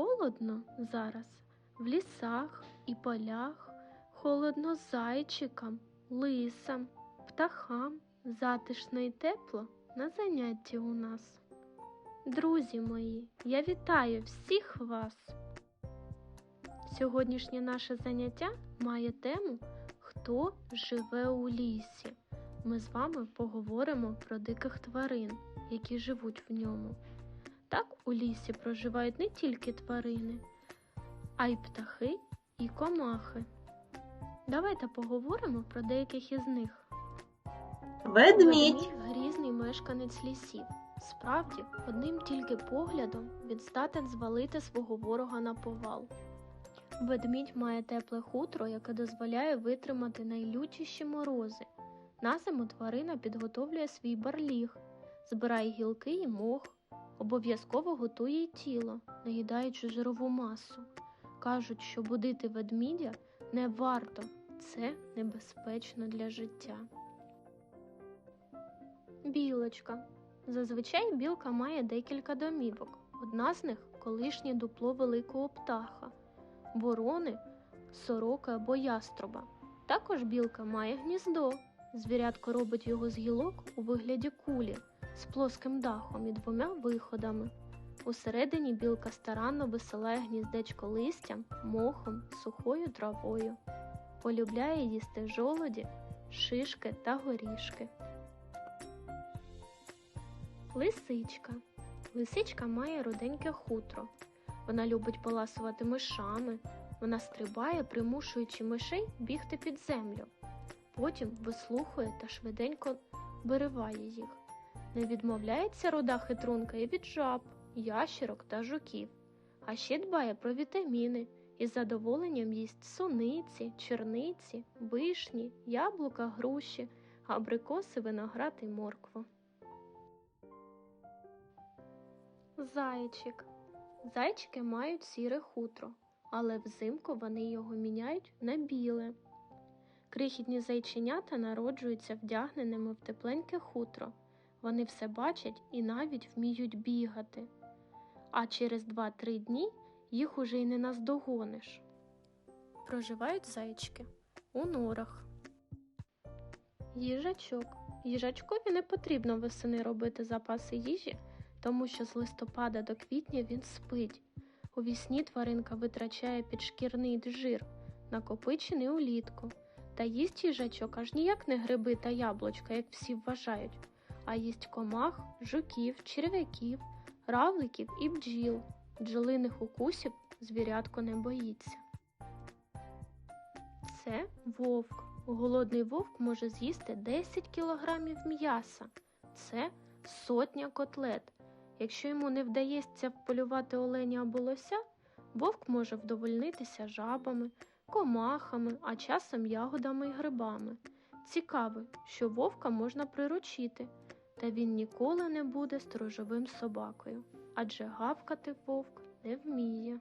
холодно зараз в лісах і полях, холодно зайчикам, лисам, птахам, затишно і тепло на занятті у нас. Друзі мої, я вітаю всіх вас! Сьогоднішнє наше заняття має тему Хто живе у лісі. Ми з вами поговоримо про диких тварин, які живуть в ньому. Так у лісі проживають не тільки тварини, а й птахи і комахи. Давайте поговоримо про деяких із них. Ведмідь, грізний мешканець лісів. Справді, одним тільки поглядом він здатен звалити свого ворога на повал. Ведмідь має тепле хутро, яке дозволяє витримати найлютіші морози. На зиму тварина підготовлює свій барліг, збирає гілки і мох, обов'язково готує й тіло, наїдаючи жирову масу. Кажуть, що будити ведмідя не варто, це небезпечно для життя. Білочка. Зазвичай білка має декілька домівок. Одна з них колишнє дупло великого птаха, ворони, сороки або яструба. Також білка має гніздо. Звірятко робить його з гілок у вигляді кулі з плоским дахом і двома виходами. Усередині білка старанно висилає гніздечко листям, мохом, сухою травою. Полюбляє їсти жолоді, шишки та горішки. Лисичка. Лисичка має руденьке хутро. Вона любить поласувати мишами. Вона стрибає, примушуючи мишей бігти під землю. Потім вислухує та швиденько вириває їх. Не відмовляється руда хитрунка і від жаб, ящерок та жуків, а ще дбає про вітаміни і з задоволенням їсть суниці, черниці, вишні, яблука, груші, абрикоси, виноград і моркву. Зайчик. Зайчики мають сіре хутро, але взимку вони його міняють на біле. Крихітні зайченята народжуються вдягненими в тепленьке хутро. Вони все бачать і навіть вміють бігати. А через 2-3 дні їх уже й не наздогониш. Проживають зайчики у норах. Їжачок. Їжачкові не потрібно весени робити запаси їжі, тому що з листопада до квітня він спить. У вісні тваринка витрачає підшкірний жир, накопичений улітку. Та їсть їжачок аж ніяк не гриби та яблучка, як всі вважають, а їсть комах, жуків, черв'яків, равликів і бджіл. Бджолиних укусів звірятко не боїться. Це вовк. Голодний вовк може з'їсти 10 кілограмів м'яса. Це сотня котлет. Якщо йому не вдається вполювати оленя або лося, вовк може вдовольнитися жабами, комахами, а часом ягодами і грибами. Цікаво, що вовка можна приручити, та він ніколи не буде сторожовим собакою, адже гавкати вовк не вміє.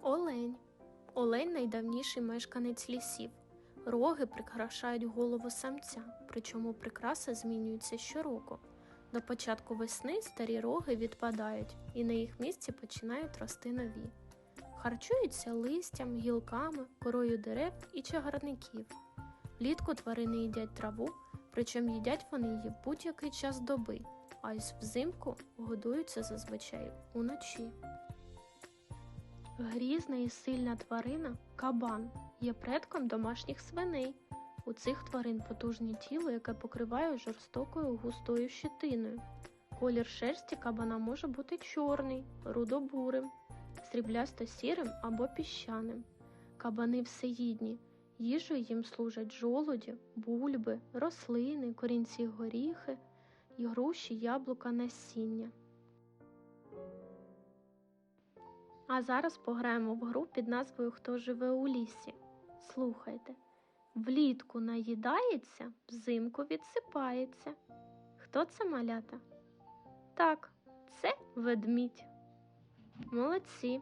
Олень. Олень найдавніший мешканець лісів. Роги прикрашають голову самця, причому прикраси змінюються щороку. До початку весни старі роги відпадають і на їх місці починають рости нові. Харчуються листям, гілками, корою дерев і чагарників. Влітку тварини їдять траву, причому їдять вони її будь-який час доби, а ось взимку годуються зазвичай уночі. Грізна і сильна тварина кабан є предком домашніх свиней. У цих тварин потужне тіло, яке покриває жорстокою густою щетиною. Колір шерсті кабана може бути чорний, рудобурим, сріблясто-сірим або піщаним. Кабани всеїдні. Їжею їм служать жолуді, бульби, рослини, корінці горіхи, і груші, яблука, насіння. А зараз пограємо в гру під назвою Хто живе у лісі. Слухайте. Влітку наїдається, взимку відсипається. Хто це малята? Так, це ведмідь. Молодці.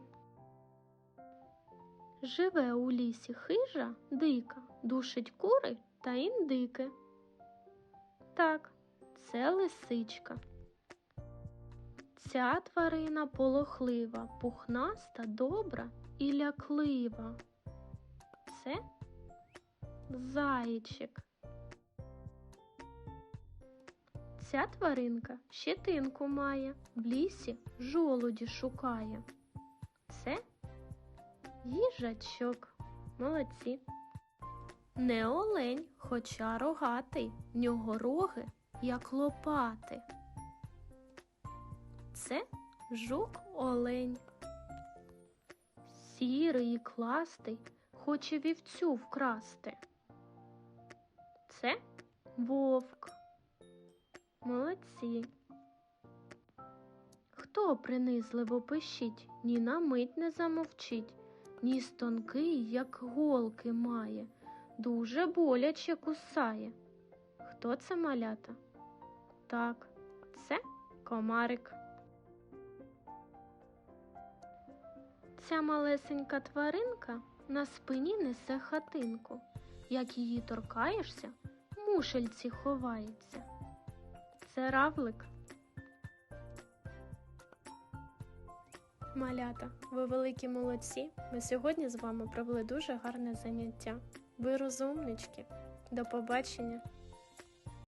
Живе у лісі хижа, дика, душить кури та індики. Так, це лисичка. Ця тварина полохлива, пухнаста, добра і ляклива. Це зайчик. Ця тваринка щетинку має, в лісі жолуді шукає. Це їжачок. Молодці. Не олень, хоча рогатий, в нього роги, як лопати. Це жук олень. Сірий і кластий, хоче вівцю вкрасти. Це вовк. Молодці. Хто принизливо пищить, ні на мить не замовчить, ніс тонкий, як голки має, дуже боляче кусає. Хто це малята? Так, це комарик. Ця малесенька тваринка на спині несе хатинку. Як її торкаєшся, мушельці ховаються. Це равлик. Малята, ви великі молодці. Ми сьогодні з вами провели дуже гарне заняття. Ви розумнички. До побачення!